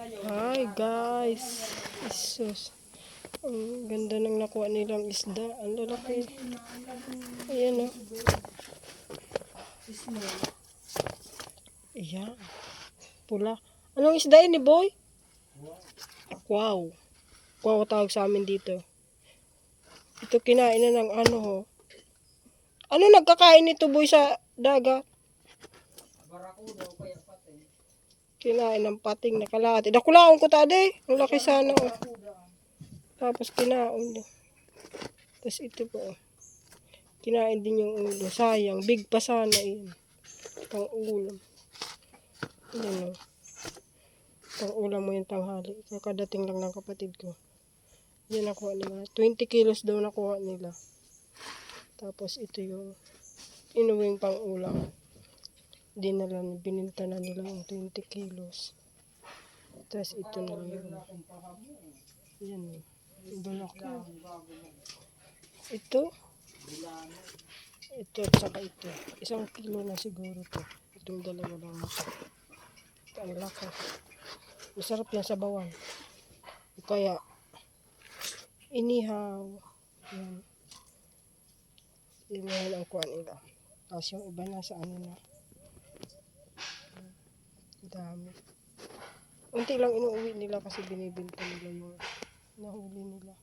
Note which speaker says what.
Speaker 1: Hi guys. Isus. Ang ganda ng nakuha nilang isda. Ang lalaki. Ayan o. Ayan. Pula. Anong isda yun ni boy? Wow. Wow tawag sa amin dito. Ito kinain na ng ano ho. Ano nagkakain nito boy sa dagat? Kinain ng pating na kalahati. Nakulaon ko tade. Ang laki sana. Oh. Tapos kinaon niya. Tapos ito po. oh. Kinain din yung ulo. Sayang. Big pa sana yun. Pang ulam. Yan o. Pang ulam mo yung tanghali. Kakadating lang ng kapatid ko. Yan nakuha nila. 20 kilos daw nakuha nila. Tapos ito yung inuwing pang ulam dinala na bininta na nila yung 20 kilos. Tapos ito na yun. Yan. Ang balaki. Ito. Ito at saka ito. Isang kilo na siguro to. Itong dalawa lang ito. Ang laki. Masarap yan sa bawang. Kaya, inihaw. Yan. Inihaw ang kuha nila. Tapos yung iba na sa ano na. Dami. Unti lang inuuwi nila kasi binibenta nila yung nahuli nila.